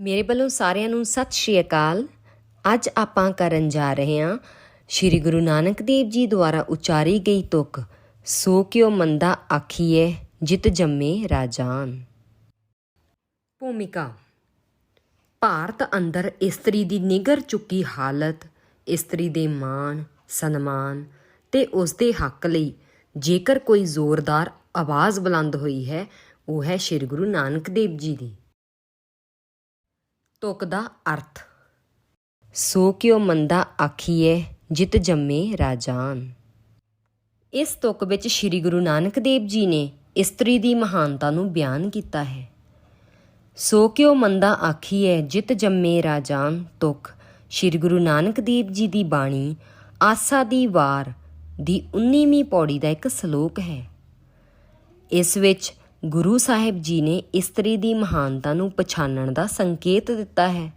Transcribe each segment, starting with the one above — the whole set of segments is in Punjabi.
ਮੇਰੇ ਵੱਲੋਂ ਸਾਰਿਆਂ ਨੂੰ ਸਤਿ ਸ਼੍ਰੀ ਅਕਾਲ। ਅੱਜ ਆਪਾਂ ਕਰਨ ਜਾ ਰਹੇ ਹਾਂ ਸ੍ਰੀ ਗੁਰੂ ਨਾਨਕ ਦੇਵ ਜੀ ਦੁਆਰਾ ਉਚਾਰੀ ਗਈ ਤੁਕ, ਸੋ ਕਿਉ ਮੰਦਾ ਆਖੀਏ ਜਿਤ ਜੰਮੇ ਰਾਜਾਨ। ਭੂਮਿਕਾ, ਭਾਰਤ ਅੰਦਰ ਇਸਤਰੀ ਦੀ ਨਿਗਰ ਚੁੱਕੀ ਹਾਲਤ, ਇਸਤਰੀ ਦੇ ਮਾਣ, ਸਨਮਾਨ ਤੇ ਉਸ ਦੇ ਹੱਕ ਲਈ ਜੇਕਰ ਕੋਈ ਜ਼ੋਰਦਾਰ ਆਵਾਜ਼ ਬੁਲੰਦ ਹੋਈ ਹੈ, ਉਹ ਹੈ ਸ੍ਰੀ ਗੁਰੂ ਨਾਨਕ ਦੇਵ ਜੀ ਦੀ। ਤੁਕ ਦਾ ਅਰਥ। ਸੋ ਕਿਉ ਮੰਦਾ ਆਖੀਏ ਜਿਤ ਜੰਮੇ ਰਾਜਾਨ। ਇਸ ਤੁਕ ਵਿੱਚ ਸ੍ਰੀ ਗੁਰੂ ਨਾਨਕ ਦੇਵ ਜੀ ਨੇ ਇਸਤਰੀ ਦੀ ਮਹਾਨਤਾ ਨੂੰ ਬਿਆਨ ਕੀਤਾ ਹੈ। ਸੋ ਕਿਉ ਮੰਦਾ ਆਖੀਏ ਜਿਤ ਜੰਮੇ ਰਾਜਾਨ ਤੁਕ। ਸ੍ਰੀ ਗੁਰੂ ਨਾਨਕ ਦੇਵ ਜੀ ਦੀ ਬਾਣੀ, ਆਸਾ ਦੀ ਵਾਰ ਦੀ 19ਵੀਂ ਪੌੜੀ ਦਾ ਇੱਕ ਸ਼ਲੋਕ ਹੈ। ਇਸ ਵਿੱਚ ਗੁਰੂ ਸਾਹਿਬ ਜੀ ਨੇ ਇਸਤਰੀ ਦੀ ਮਹਾਨਤਾ ਨੂੰ ਪਛਾਣਨ ਦਾ ਸੰਕੇਤ ਦਿੱਤਾ ਹੈ।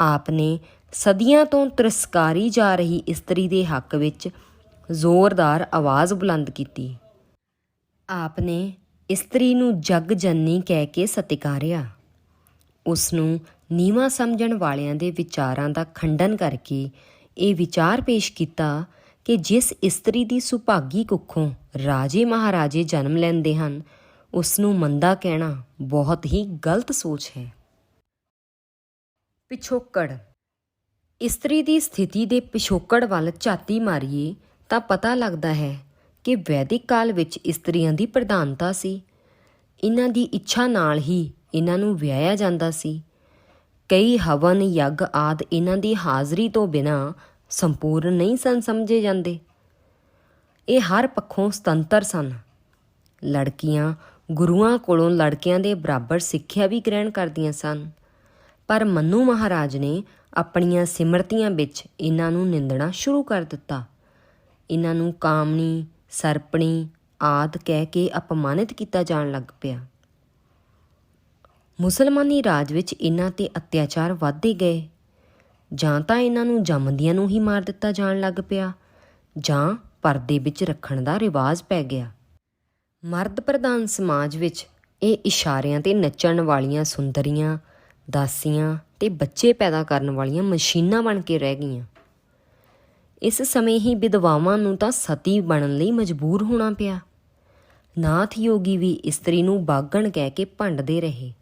ਆਪ ਨੇ ਸਦੀਆਂ ਤੋਂ ਤਿਰਸਕਾਰੀ ਜਾ ਰਹੀ ਇਸਤਰੀ ਦੇ ਹੱਕ ਵਿੱਚ ਜ਼ੋਰਦਾਰ ਆਵਾਜ਼ ਬੁਲੰਦ ਕੀਤੀ। ਆਪ ਨੇ ਇਸਤਰੀ ਨੂੰ ਜਗ ਜਨਨੀ ਕਹਿ ਕੇ ਸਤਿਕਾਰਿਆ। ਉਸ ਨੂੰ ਨੀਵਾ ਸਮਝਣ ਵਾਲਿਆਂ ਦੇ ਵਿਚਾਰਾਂ ਦਾ ਖੰਡਨ ਕਰਕੇ ਇਹ ਵਿਚਾਰ ਪੇਸ਼ ਕੀਤਾ ਕਿ ਜਿਸ ਇਸਤਰੀ ਦੀ ਸੁਭਾਗੀ ਕੁੱਖੋਂ ਰਾਜੇ ਮਹਾਰਾਜੇ ਜਨਮ ਲੈਂਦੇ ਹਨ। ਉਸ ਨੂੰ ਮੰਦਾ ਕਹਿਣਾ ਬਹੁਤ ਹੀ ਗਲਤ ਸੋਚ ਹੈ। ਪਿਛੋਕੜ। ਇਸਤਰੀ ਦੀ ਸਥਿਤੀ ਦੇ ਪਿਛੋਕੜ ਵੱਲ ਝਾਤੀ ਮਾਰੀਏ ਤਾਂ ਪਤਾ ਲੱਗਦਾ ਹੈ ਕਿ ਵੈਦਿਕ ਕਾਲ ਵਿੱਚ ਇਸਤਰੀਆਂ ਦੀ ਪ੍ਰਧਾਨਤਾ ਸੀ। ਇਹਨਾਂ ਦੀ ਇੱਛਾ ਨਾਲ ਹੀ ਇਹਨਾਂ ਨੂੰ ਵਿਆਹਿਆ ਜਾਂਦਾ ਸੀ। ਕਈ ਹਵਨ, ਯੱਗ ਆਦ ਇਹਨਾਂ ਦੀ ਹਾਜ਼ਰੀ ਤੋਂ ਬਿਨਾਂ ਸੰਪੂਰਨ ਨਹੀਂ ਸਨ ਸਮਝੇ ਜਾਂਦੇ। ਇਹ ਹਰ ਪੱਖੋਂ ਸੁਤੰਤਰ ਸਨ। ਲੜਕੀਆਂ ਗੁਰੂਆਂ ਕੋਲੋਂ ਲੜਕਿਆਂ ਦੇ ਬਰਾਬਰ ਸਿੱਖਿਆ ਵੀ ਗ੍ਰਹਿਣ ਕਰਦੀਆਂ ਸਨ। ਪਰ ਮੰਨੂ ਮਹਾਰਾਜ ਨੇ ਆਪਣੀਆਂ ਸਿਮਰਤੀਆਂ ਵਿੱਚ ਇਹਨਾਂ ਨੂੰ ਨਿੰਦਣਾ ਸ਼ੁਰੂ ਕਰ ਦਿੱਤਾ। ਇਹਨਾਂ ਨੂੰ ਕਾਮਣੀ, ਸਰਪਣੀ ਆਦ ਕਹਿ ਕੇ ਅਪਮਾਨਿਤ ਕੀਤਾ ਜਾਣ ਲੱਗ ਪਿਆ। ਮੁਸਲਮਾਨੀ ਰਾਜ ਵਿੱਚ ਇਹਨਾਂ ਤੇ ਅਤਿਆਚਾਰ ਵਧਦੇ ਗਏ। ਜਾਂ ਤਾਂ ਇਹਨਾਂ ਨੂੰ ਜੰਮਦਿਆਂ ਨੂੰ ਹੀ ਮਾਰ ਦਿੱਤਾ ਜਾਣ ਲੱਗ ਪਿਆ, ਜਾਂ ਪਰਦੇ ਵਿੱਚ ਰੱਖਣ ਦਾ ਰਿਵਾਜ ਪੈ ਗਿਆ। ਮਰਦ ਪ੍ਰਧਾਨ ਸਮਾਜ ਵਿੱਚ ਇਹ ਇਸ਼ਾਰਿਆਂ ਤੇ ਨੱਚਣ ਵਾਲੀਆਂ ਸੁੰਦਰੀਆਂ, ਦਾਸੀਆਂ ਤੇ ਬੱਚੇ ਪੈਦਾ ਕਰਨ ਵਾਲੀਆਂ ਮਸ਼ੀਨਾਂ ਬਣ ਕੇ ਰਹਿ ਗਈਆਂ। ਇਸ ਸਮੇਂ ਹੀ ਵਿਧਵਾਵਾਂ ਨੂੰ ਤਾਂ ਸਤੀ ਬਣਨ ਲਈ ਮਜਬੂਰ ਹੋਣਾ ਪਿਆ। ਨਾਥ ਯੋਗੀ ਵੀ ਇਸਤਰੀ ਨੂੰ ਬਾਗਣ ਕਹਿ ਕੇ ਭੰਡਦੇ ਰਹੇ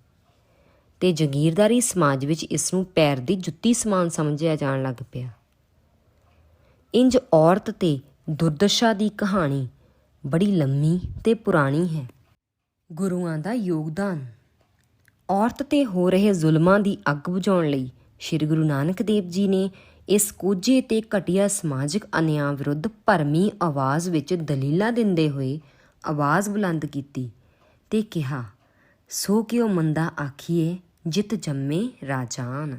ਤੇ ਜਗੀਰਦਾਰੀ ਸਮਾਜ ਵਿੱਚ ਇਸ ਨੂੰ ਪੈਰ ਦੀ ਜੁੱਤੀ ਸਮਾਨ ਸਮਝਿਆ ਜਾਣ ਲੱਗ ਪਿਆ। ਇੰਜ ਔਰਤ ਤੇ ਦੁਰਦਸ਼ਾ ਦੀ ਕਹਾਣੀ ਬੜੀ ਲੰਮੀ ਤੇ ਪੁਰਾਣੀ ਹੈ। ਗੁਰੂਆਂ ਦਾ ਯੋਗਦਾਨ। ਔਰਤ ਤੇ ਹੋ ਰਹੇ ਜ਼ੁਲਮਾਂ ਦੀ ਅੱਗ ਬੁਝਾਉਣ ਲਈ ਸ੍ਰੀ ਗੁਰੂ ਨਾਨਕ ਦੇਵ ਜੀ ਨੇ ਇਸ ਕੋਝੇ ਤੇ ਘਟੀਆ ਸਮਾਜਿਕ ਅਨਿਆਂ ਵਿਰੁੱਧ ਭਰਮੀ ਆਵਾਜ਼ ਵਿੱਚ ਦਲੀਲਾਂ ਦਿੰਦੇ ਹੋਏ ਆਵਾਜ਼ ਬੁਲੰਦ ਕੀਤੀ ਤੇ ਕਿਹਾ, ਸੋ ਕਿਉ ਮੰਦਾ ਆਖੀਏ ਜਿਤ ਜੰਮੇ ਰਾਜਾਨ?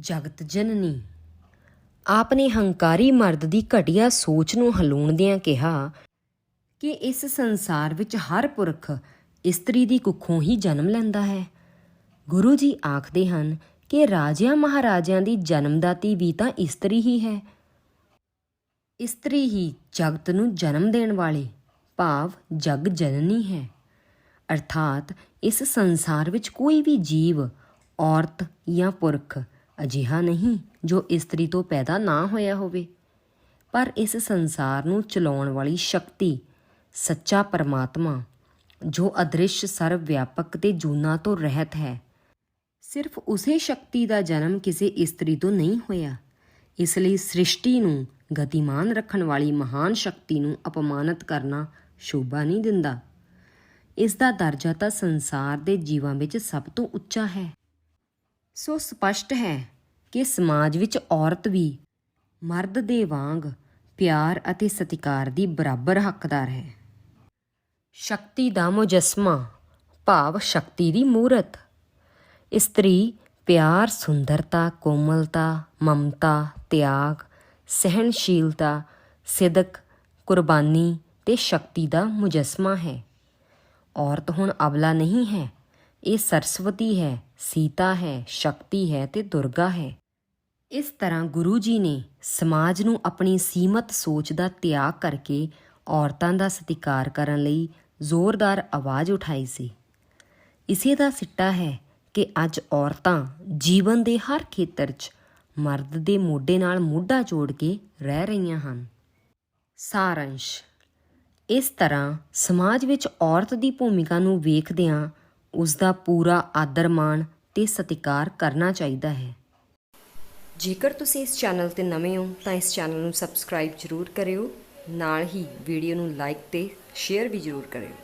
ਜਗਤ ਜਨਨੀ ਆਪ ਨੇ ਹੰਕਾਰੀ ਮਰਦ ਦੀ ਘਟੀਆ ਸੋਚ ਨੂੰ ਹਲੂਣਦਿਆਂ ਕਿਹਾ ਕਿ ਇਸ ਸੰਸਾਰ ਵਿੱਚ ਹਰ ਪੁਰਖ ਇਸਤਰੀ ਦੀ ਕੁੱਖੋਂ ਹੀ ਜਨਮ ਲੈਂਦਾ ਹੈ। ਗੁਰੂ ਜੀ ਆਖਦੇ ਹਨ ਕਿ ਰਾਜਿਆਂ ਮਹਾਰਾਜਿਆਂ ਦੀ ਜਨਮਦਾਤੀ ਵੀ ਤਾਂ ਇਸਤਰੀ ਹੀ ਹੈ। ਇਸਤਰੀ ਹੀ ਜਗਤ ਨੂੰ ਜਨਮ ਦੇਣ ਵਾਲੀ ਭਾਵ ਜਗ ਜਨਨੀ ਹੈ। ਅਰਥਾਤ ਇਸ ਸੰਸਾਰ ਵਿੱਚ ਕੋਈ ਵੀ ਜੀਵ, ਔਰਤ ਜਾਂ ਪੁਰਖ ਅਜਿਹਾ ਨਹੀਂ। ਜੋ ਇਸਤਰੀ ਤੋਂ ਪੈਦਾ ਨਾ ਹੋਇਆ ਹੋਵੇ। ਪਰ ਇਸ ਸੰਸਾਰ ਨੂੰ ਚਲਾਉਣ ਵਾਲੀ ਸ਼ਕਤੀ, ਸੱਚਾ ਪਰਮਾਤਮਾ, ਜੋ ਅਦ੍ਰਿਸ਼ ਸਰਵ ਵਿਆਪਕ ਤੇ ਜੂਨਾ ਤੋਂ ਰਹਿਤ ਹੈ, ਸਿਰਫ ਉਸੇ ਸ਼ਕਤੀ ਦਾ ਜਨਮ ਕਿਸੇ ਇਸਤਰੀ ਤੋਂ ਨਹੀਂ ਹੋਇਆ। ਇਸ ਲਈ ਸ੍ਰਿਸ਼ਟੀ ਨੂੰ ਗਤੀਮਾਨ ਰੱਖਣ ਵਾਲੀ ਮਹਾਨ ਸ਼ਕਤੀ ਨੂੰ ਅਪਮਾਨਿਤ ਕਰਨਾ ਸ਼ੋਭਾ ਨਹੀਂ ਦਿੰਦਾ। ਇਸ ਦਾ ਦਰਜਾ ਤਾਂ ਸੰਸਾਰ ਦੇ ਜੀਵਾਂ ਵਿੱਚ ਸਭ ਤੋਂ ਉੱਚਾ ਹੈ। ਸੋ ਸਪਸ਼ਟ ਹੈ ਕਿ ਸਮਾਜ ਵਿੱਚ ਔਰਤ ਵੀ ਮਰਦ ਦੇ ਵਾਂਗ ਪਿਆਰ ਅਤੇ ਸਤਿਕਾਰ ਦੀ ਬਰਾਬਰ ਹੱਕਦਾਰ ਹੈ। ਸ਼ਕਤੀ ਦਾ ਮੁਜਸਮਾ, ਭਾਵ ਸ਼ਕਤੀ ਦੀ ਮੂਰਤ। ਇਸਤਰੀ ਪਿਆਰ, ਸੁੰਦਰਤਾ, ਕੋਮਲਤਾ, ਮਮਤਾ, ਤਿਆਗ ਸਹਿਨਸ਼ੀਲਤਾ ਸਿਦਕ, ਕੁਰਬਾਨੀ ਤੇ ਸ਼ਕਤੀ ਦਾ ਮੁਜਸਮਾ ਹੈ। ਔਰਤ ਹੁਣ ਅਬਲਾ ਨਹੀਂ ਹੈ। ਇਹ ਸਰਸਵਤੀ ਹੈ, ਸੀਤਾ ਹੈ, ਸ਼ਕਤੀ ਹੈ ਤੇ ਦੁਰਗਾ ਹੈ। ਇਸ ਤਰ੍ਹਾਂ ਗੁਰੂ ਜੀ ਨੇ ਸਮਾਜ ਨੂੰ ਆਪਣੀ ਸੀਮਤ ਸੋਚ ਦਾ ਤਿਆਗ ਕਰਕੇ ਔਰਤਾਂ ਦਾ ਸਤਿਕਾਰ ਕਰਨ ਲਈ ਜ਼ੋਰਦਾਰ ਆਵਾਜ਼ ਉਠਾਈ ਸੀ। ਇਸੇ ਦਾ ਸਿੱਟਾ ਹੈ ਕਿ ਅੱਜ ਔਰਤਾਂ ਜੀਵਨ ਦੇ ਹਰ ਖੇਤਰ 'ਚ ਮਰਦ ਦੇ ਮੋਢੇ ਨਾਲ ਮੋਢਾ ਜੋੜ ਕੇ ਰਹਿ ਰਹੀਆਂ ਹਨ। ਸਾਰੰਸ਼। ਇਸ ਤਰ੍ਹਾਂ ਸਮਾਜ ਵਿੱਚ ਔਰਤ ਦੀ ਭੂਮਿਕਾ ਨੂੰ ਵੇਖਦਿਆਂ ਉਸ ਦਾ ਪੂਰਾ ਆਦਰ ਮਾਣ ਤੇ ਸਤਿਕਾਰ ਕਰਨਾ ਚਾਹੀਦਾ ਹੈ। ਜੇਕਰ ਤੁਸੀਂ ਇਸ ਚੈਨਲ ਤੇ ਨਵੇਂ ਹੋ, ਤਾਂ ਇਸ ਚੈਨਲ ਨੂੰ ਸਬਸਕ੍ਰਾਈਬ ਜ਼ਰੂਰ ਕਰਿਓ। ਨਾਲ ਹੀ ਵੀਡੀਓ ਨੂੰ ਲਾਈਕ ਤੇ ਸ਼ੇਅਰ ਵੀ ਜ਼ਰੂਰ ਕਰਿਓ।